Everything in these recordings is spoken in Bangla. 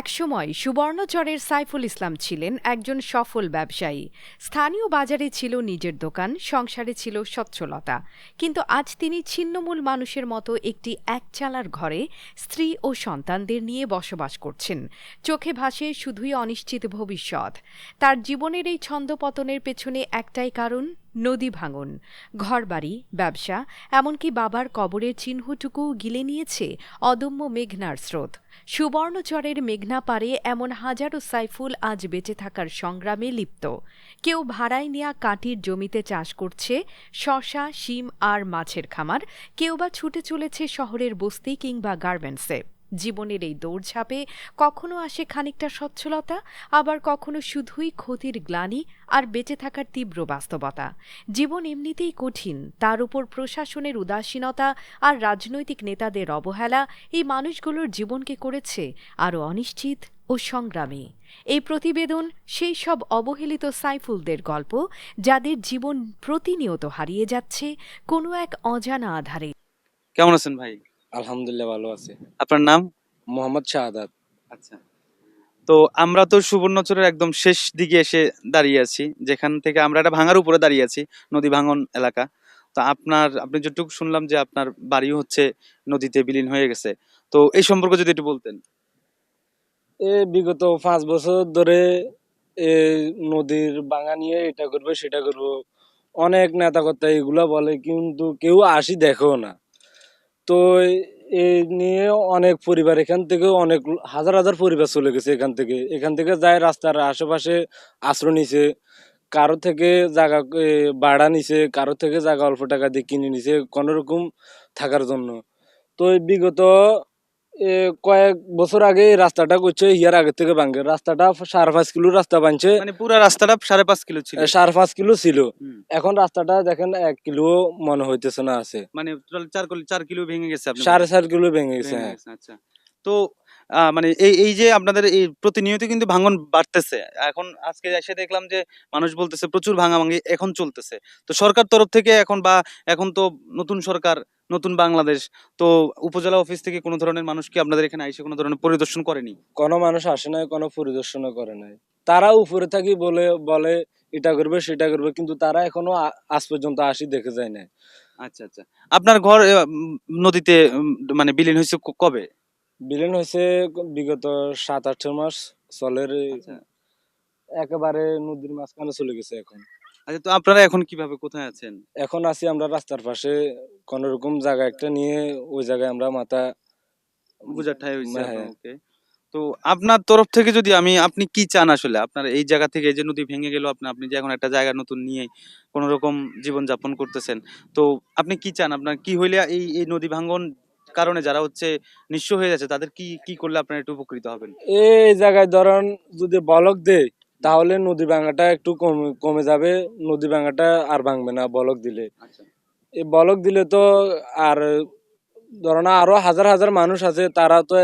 একসময় সুবর্ণচরের সাইফুল ইসলাম ছিলেন একজন সফল ব্যবসায়ী। স্থানীয় বাজারে ছিল নিজের দোকান, সংসারে ছিল সচ্ছলতা। কিন্তু আজ তিনি ছিন্নমূল মানুষের মতো একটি একচালার ঘরে স্ত্রী ও সন্তানদের নিয়ে বসবাস করছেন। চোখে ভাসে শুধুই অনিশ্চিত ভবিষ্যৎ। তার জীবনের এই ছন্দপতনের পেছনে একটাই কারণ নদী ভাঙন, ঘরবাড়ি, ব্যবসা, এমনকি বাবার কবরের চিহ্নটুকু গিলে নিয়েছে অদম্য মেঘনার স্রোত। সুবর্ণচরের মেঘনা পারে এমন হাজারো সাইফুল আজ বেঁচে থাকার সংগ্রামে লিপ্ত। কেউ ভাড়ায় নেয়া কাটির জমিতে চাষ করছে শশা, শিম আর মাছের খামার, কেউ বা ছুটে চলেছে শহরের বস্তি কিংবা গার্মেন্টসে। জীবনের এই দৌড়ঝাঁপে কখনো আসে খানিকটা সচ্ছলতা, আবার কখনো শুধুই ক্ষতির গ্লানি আর বেঁচে থাকার তীব্র বাস্তবতা। জীবন এমনিতেই কঠিন, তার উপর প্রশাসনের উদাসীনতা আর রাজনৈতিক নেতাদের অবহেলা এই মানুষগুলোর জীবনকে করেছে আরও অনিশ্চিত ও সংগ্রামী। এই প্রতিবেদন, সেই সব অবহেলিত সাইফুলদের গল্প, যাদের জীবন প্রতিনিয়ত হারিয়ে যাচ্ছে কোনো এক অজানা আধারে। কেমন আছেন ভাই? আলহামদুলিল্লাহ ভালো আছে। আপনার নাম? মোহাম্মদ শাহাদাত। আচ্ছা। তো আমরা তো সুবর্ণচরের একদম শেষ দিকে এসে দাঁড়িয়ে আছি যেখান থেকে আমরা একটা ভাঙার উপরে দাঁড়িয়ে আছি নদী ভাঙন এলাকা। তো আপনার আপনি যেটুকু শুনলাম যে আপনার বাড়ি হচ্ছে নদীতে বিলীন হয়ে গেছে। তো এই সম্পর্কে যদি একটু বলতেন। এ বিগত পাঁচ বছর ধরে এ নদীর ভাঙা নিয়ে এটা করবে সেটা করব। অনেক নেতা কর্তা এগুলা বলে কিন্তু কেউ আসি দেখেও না। তো এই নিয়ে অনেক পরিবার এখান থেকে অনেক হাজার হাজার পরিবার চলে গেছে এখান থেকে। এখান থেকে যায় রাস্তার আশেপাশে আশ্রয় নিছে কারও থেকে জায়গা এ, ভাড়া নিছে কারও থেকে জায়গা অল্প টাকা দিয়ে কিনে নিছে কোনো রকম থাকার জন্য। তো বিগত এ, কয়েক বছর আগে রাস্তাটা করছে ইয়ার আগে থেকে ভাঙে। রাস্তাটা সাড়ে পাঁচ কিলো রাস্তা বানছে মানে পুরো রাস্তাটা সাড়ে পাঁচ কিলো ছিল। সাড়ে পাঁচ কিলো ছিল। এখন রাস্তাটা দেখেন এক কিলো মনে হইতেছে না আছে। মানে চার কিলো চার কিলো ভেঙে গেছে সাড়ে চার কিলো ভেঙে গেছে হ্যাঁ। আচ্ছা। তো মানে এই এই যে আপনাদের এই প্রতিনিয়ত কিন্তু ভাঙন বাড়তেছে। এখন আজকে এসে দেখলাম যে মানুষ বলতেছে প্রচুর ভাঙাভাঙি এখন চলতেছে। তো সরকার তরফ থেকে এখন বা এখন তো নতুন সরকার নতুন বাংলাদেশ তো উপজেলা অফিস থেকে কোনো ধরনের মানুষ কি আপনাদের এখানে এসে কোনো ধরনের পরিদর্শন করেনি? কোনো মানুষ আসে নাই কোনো পরিদর্শনও করে নাই। তারা উপরে থাকি বলে বলে এটা করবে সেটা করবে কিন্তু তারা এখনও আজ পর্যন্ত আসি দেখে যায় না আচ্ছা আচ্ছা। আপনার ঘর নদীতে মানে বিলীন হয়েছে কবে? বিলীন হয়েছে বিগত সাত আট মাস চলের আচ্ছা। একেবারে নদীর মাঝখানে চলে গেছে এখন। আচ্ছা তো আপনারা এখন কীভাবে কোথায় আছেন? এখন আছি আমরা রাস্তার পাশে কোন রকম জায়গা একটা নিয়ে ওই জায়গায় আমরা মাথা বুঝার ঠাই হয়েছে হ্যাঁ। তো আপনার তরফ থেকে যদি আমি আপনি কি চান আসলে? আপনার এই জায়গা থেকে এই যে নদী ভেঙে গেল আপনি আপনি যে এখন একটা জায়গা নতুন নিয়ে কোন রকম জীবন যাপন করতেছেন তো আপনি কি চান? আপনার কি হইলে এই এই নদী ভাঙ্গন কারণে যারা হচ্ছে নিঃস্ব হয়ে যাচ্ছে তাদের কি কি করলে আপনারা একটু উপকৃত হবেন? এই জায়গায় ধরেন যদি বলক দেয় তাহলে নদী ভাঙাটা একটু কমে কমে যাবে নদী ভাঙাটা আর ভাঙবে না বলক দিলে। আচ্ছা। এই বলক দিলে তো আর ধরো না আরও হাজার হাজার মানুষ আছে তারা তো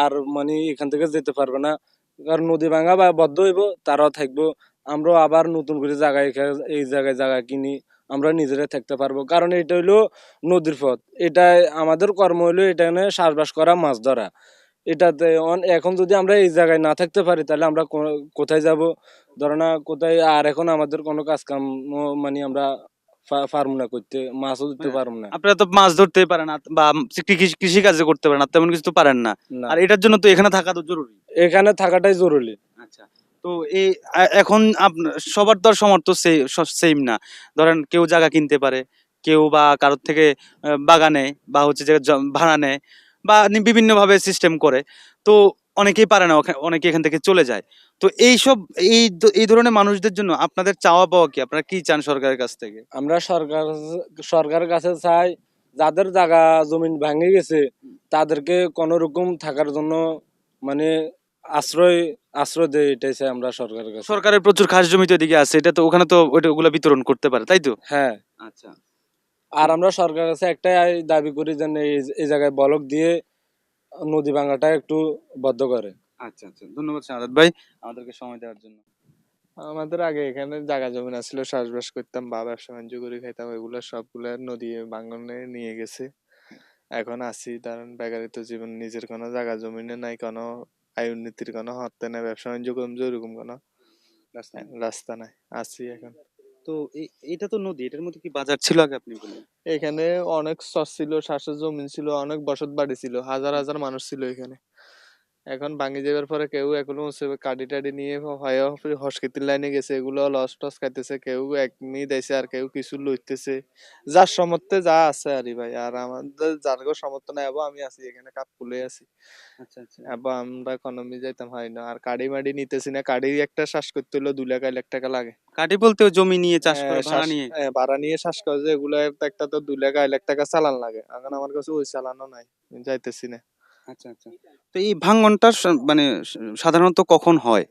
আর মানে এখান থেকে যেতে পারবে না। কারণ নদী ভাঙা বা বদ্ধ হইব তারাও থাকব। আমরাও আবার নতুন করে জায়গায় এই জায়গায় জায়গা কিনি আমরা নিজেরা থাকতে পারব। কারণ এটা হইল নদীর পথ। এটা আমাদের কর্ম হইল এটা চাষবাস করা মাছ ধরা। এটাতে এখন যদি আমরা এই জায়গায় না থাকতে পারি তাহলে আমরা কোথায় যাব? ধরো না কোথায় আর এখন আমাদের কোনো কাজ কাম মানে আমরা পারব না করতে মাছও দিতে মানে পারব না। আপনারা তো মাছ ধরতে পারেন বা কৃষি কাজে করতে পারেন তেমন কিছু তো পারেন না। আর এটার জন্য তো এখানে থাকা তো জরুরি। এখানে থাকাটাই জরুরি। তো এই এখন সবার তো আর সমর্থ সেম না। ধরেন কেউ জায়গা কিনতে পারে, কেউ বা কারোর থেকে বাগানে বা হচ্ছে যে ভাড়া নেয় বা বিভিন্ন ভাবে সিস্টেম করে। তো অনেকেই পারে না অনেকে এখান থেকে চলে যায়। তো এই সব এই এই ধরনের মানুষদের জন্য আপনাদের চাওয়া পাওয়া কি? আপনারা কি চান সরকারের কাছ থেকে? আমরা সরকার, সরকারের কাছে চাই যাদের জায়গা জমিন ভেঙে গেছে, তাদেরকে কোনো রকম থাকার জন্য মানে আশ্রয় আশ্রয় দেয় এটাই চাই আমরা সরকারের কাছে। সরকারের প্রচুর খাস জমি তো এদিকে আছে এটা তো ওখানে তো ওইটা ওগুলা বিতরণ করতে পারে তাই তো? হ্যাঁ। আচ্ছা। আর আমরা সরকারের কাছে একটাই দাবি করি যেন এই জায়গায় বলক দিয়ে নদী ভাঙাটা একটু বদ্ধ করে। আচ্ছা আচ্ছা। ধন্যবাদ শাহাদ ভাই আমাদেরকে সময় দেওয়ার জন্য। আমাদের আগে এখানে জায়গা জমি ছিল চাষবাস করতাম বা ব্যবসা বাণিজ্য করে খাইতাম এগুলো সবগুলা নদী ভাঙনে নিয়ে গেছে। এখন আছি কারণ বেকারিত জীবন নিজের কোনো জায়গা জমিনে নাই কোনো আয় উন্নতির কোনো হতে নাই ব্যবসা বাণিজ্য কমছে ওরকম কোনো রাস্তা নাই। আছি এখন। তো এটা তো নদী এটার মধ্যে কি বাজার ছিল আগে আপনি বললেন? এখানে অনেক সস ছিল শ্বাসের জমিন ছিল অনেক বসত বাড়ি ছিল হাজার হাজার মানুষ ছিল এখানে। এখন ভাঙি যাবার পরে কেউ এখনও হচ্ছে কাডি টাডি নিয়ে হয় হসকিতির লাইনে গেছে এগুলো লস টস খাইতেছে কেউ এক মি দিয়েছে আর কেউ কিছু লইতেছে। যার সমর্থে যা আছে আরে ভাই আর আমাদের যার কেউ সমর্থ নাই আমি আছি এখানে কাপ খুলে আছি। আচ্ছা আচ্ছা। আমরা ইকোনমি যাইতাম হয় না আর কাডি মাডি নিতেছি না কাডি একটা শ্বাস করতে হলো দুই লাখ লাখ টাকা লাগে। কাটি বলতে জমি নিয়ে চাষ করে হ্যাঁ, ভাড়া নিয়ে। হ্যাঁ, ভাড়া নিয়ে শ্বাস করে যে এগুলো একটা তো দুই লাখ লাখ টাকা চালান লাগে এখন আমার কাছে ওই চালানো নাই যাইতেছি না। আচ্ছা আচ্ছা। তো এই ভাঙ্গনটা সা- মানে সাধারণত কখন হয়?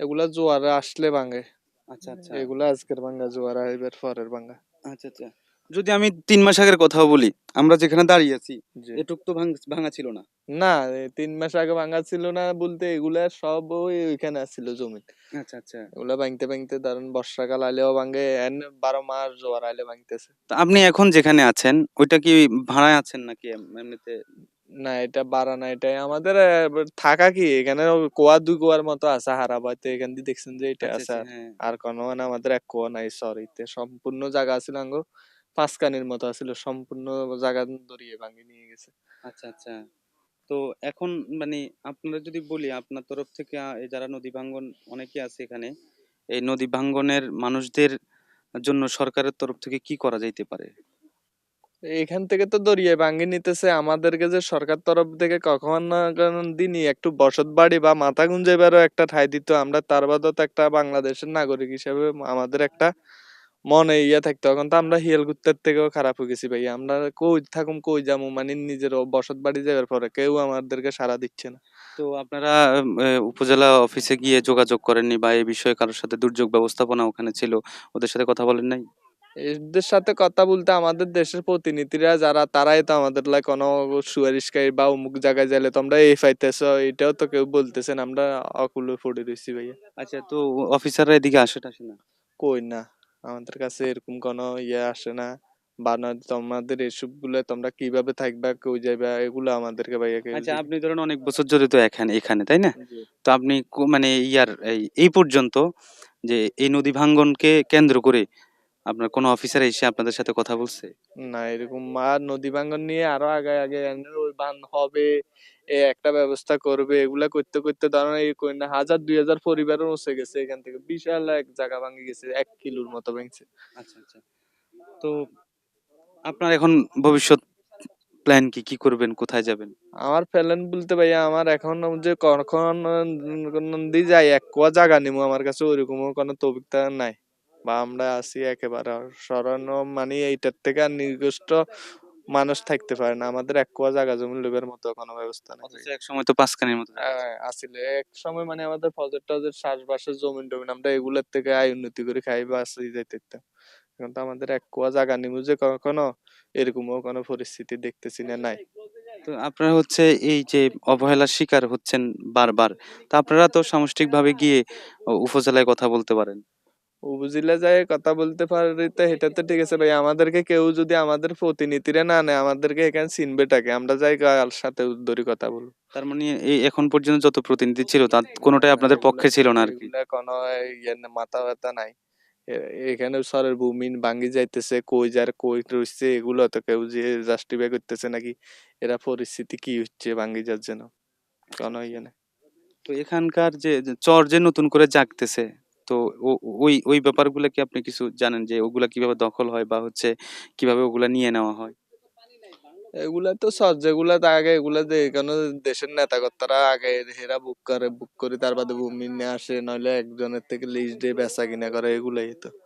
এগুলা জোয়ারে আসলে ভাঙে। আচ্ছা আচ্ছা। এগুলা আজকের ভাঙ্গা জোয়ার আইবার পরের ভাঙ্গা। আচ্ছা আচ্ছা। যদি আমি তিন মাস আগের কথাও বলি আমরা যেখানে দাঁড়িয়ে আছি এটুক তো ভাঙা ছিল না। না তিন মাস আগে ভাঙা ছিল না বলতে এগুলা সব ওই ওইখানে আসছিল জমি। আচ্ছা আচ্ছা। এগুলা ভাঙতে ভাঙতে ধরেন বর্ষাকাল আইলেও ভাঙে বারো মাস জোয়ার আইলে ভাঙতেছে। তো আপনি এখন যেখানে আছেন ওইটা কি ভাড়ায় আছেন নাকি এমনিতে না এটা বাড়া না এটাই। আমাদের আহ, থাকা কি? এখানে কোয়া দুই কোয়ার মতো আছে হারাবাইতে। এখান দিয়ে দেখছেন যে এটা আচ্ছা, আছে আচ্ছা, আর। হ্যাঁ। আর কোনো মানে আমাদের এক কুয়া নাই সরিতে সম্পূর্ণ জায়গা আছিল আঙ্গো পাঁচকানির মতো আছিল সম্পূর্ণ জায়গা দড়িয়ে ভাঙি নিয়ে গেছে। আচ্ছা আচ্ছা। তো এখন মানে আপনারা যদি বলি আপনার তরফ থেকে আহ, এই যারা নদী ভাঙ্গন অনেকে আছে এখানে এই নদী ভাঙ্গনের মানুষদের জন্য সরকারের তরফ থেকে কি করা যাইতে পারে? এখান থেকে তো দরিয়ে ভাঙি নিতেছে। আমাদেরকে যে সরকার তরফ থেকে কখন দিনই একটু বসত বাড়ি বা মাথা গুঞ্জাইবারও একটা ঠাই দিত। আমরা তার বাদও তো একটা বাংলাদেশের নাগরিক হিসেবে আমাদের একটা মনে ইয়ে থাকতো। তখন তো আমরা হিয়াল গুত্তার থেকেও খারাপ হয়ে গেছি ভাই। আমরা কই থাকুম, কই যাব মানে নিজের বসত বাড়ি যাওয়ার পরে কেউ আমাদেরকে সাড়া দিচ্ছে না। তো আপনারা উপজেলা অফিসে গিয়ে যোগাযোগ করেননি বা এই বিষয়ে কারোর সাথে দুর্যোগ ব্যবস্থাপনা ওখানে ছিল? ওদের সাথে কথা বলেন নাই? এদের সাথে কথা বলতে আমাদের দেশের প্রতিনিধিরা যারা তারাই তো আমাদের লাই কোনো সুয়ারিশকারী বা অমুক জায়গায় গেলে তোমরা এই পাইতেছ এটাও তো কেউ বলতেছেন আমরা অকুলে পড়ে রয়েছি ভাইয়া। আচ্ছা তো অফিসাররা এদিকে আসে টাসে না? কই না আমাদের কাছে এরকম কোনো ইয়ে আসে না। বা তোমাদের এসবগুলো তোমরা কীভাবে থাকবা কই যাইবা এগুলো আমাদেরকে ভাইয়া আচ্ছা আপনি ধরেন অনেক বছর জড়িত এখানে এখানে তাই না? তো আপনি মানে ইয়ার এই এই পর্যন্ত যে এই নদী ভাঙ্গনকে কেন্দ্র করে আপনার কোনো অফিসার এসে আপনাদের সাথে কথা বলছে? না এরকম আর নদী ভাঙ্গন নিয়ে আরও আগে আগে ওই বান হবে এ একটা ব্যবস্থা করবে এগুলা করতে করতে ধরেন এই কই না হাজার দুই হাজার পরিবারও মুছে গেছে এখান থেকে। বিশাল এক জায়গা ভাঙে গেছে এক কিলোর মতো ভাঙছে। আচ্ছা আচ্ছা। তো আপনার এখন ভবিষ্যৎ প্ল্যান কি? কি করবেন? কোথায় যাবেন? আমার প্ল্যান বলতে ভাইয়া আমার এখন যে কখন নদী যাই এক কোয়া জায়গা নিমু আমার কাছে ওইরকমও কোনো তবিকতা নাই। বা আমরা আছি একেবারে। সরানো মানে এইটার থেকে আর নির্দিষ্ট মানুষ থাকতে পারে না। আমাদের এক কোয়া জায়গা জমি লোভের মতো কোনো ব্যবস্থা নেই। এক সময় তো পাঁচখানির মতো হ্যাঁ, আসলে এক সময় মানে আমাদের ফজর টজর চাষবাসের জমিন টমিন আমরা এগুলোর থেকে আয় উন্নতি করে খাই বা আসি যাইতে এখন তো আমাদের এক কোয়া জায়গা নিমু যে কখনো এরকমও কোনো পরিস্থিতি দেখতেছি না নাই। তো আপনারা হচ্ছে এই যে অবহেলার শিকার হচ্ছেন বারবার তা আপনারা তো সামষ্টিকভাবে গিয়ে উপজেলায় কথা বলতে পারেন। উপজেলা যায় কথা বলতে পারি তো এটা তো ঠিক আছে ভাই। আমাদেরকে কেউ যদি আমাদের প্রতিনিধিরা না নেয় আমাদেরকে এখানে চিনবে টাকে আমরা যাই কার সাথে ধরি কথা বলব। তার মানে এই এখন পর্যন্ত যত প্রতিনিধি ছিল তার কোনোটাই আপনাদের পক্ষে ছিল না আর কি। কোনো ইয়ে মাথা ব্যথা নাই। এখানে সরের ভূমি ভাঙ্গি যাইতেছে কই যার কই রইছে এগুলো তো কেউ যে জাস্টিফাই করতেছে নাকি? এরা পরিস্থিতি কি হচ্ছে ভাঙ্গি যার জন্য? কোনো ইয়ে না তো এখানকার যে চর যে নতুন করে জাগতেছে তো ওই ওই ব্যাপারগুলো কি আপনি কিছু জানেন যে ওগুলা কীভাবে দখল হয় বা হচ্ছে কীভাবে ওগুলা নিয়ে নেওয়া হয়? এগুলা তো সহজ যেগুলা আগে এগুলা যে কোনো দেশের নেতা কর্তারা আগে হেরা বুক করে বুক করে তার বাদে ভূমি নিয়ে আসে, নইলে একজনের থেকে লিস্ট দিয়ে বেচা কিনা করে, এগুলাই তো।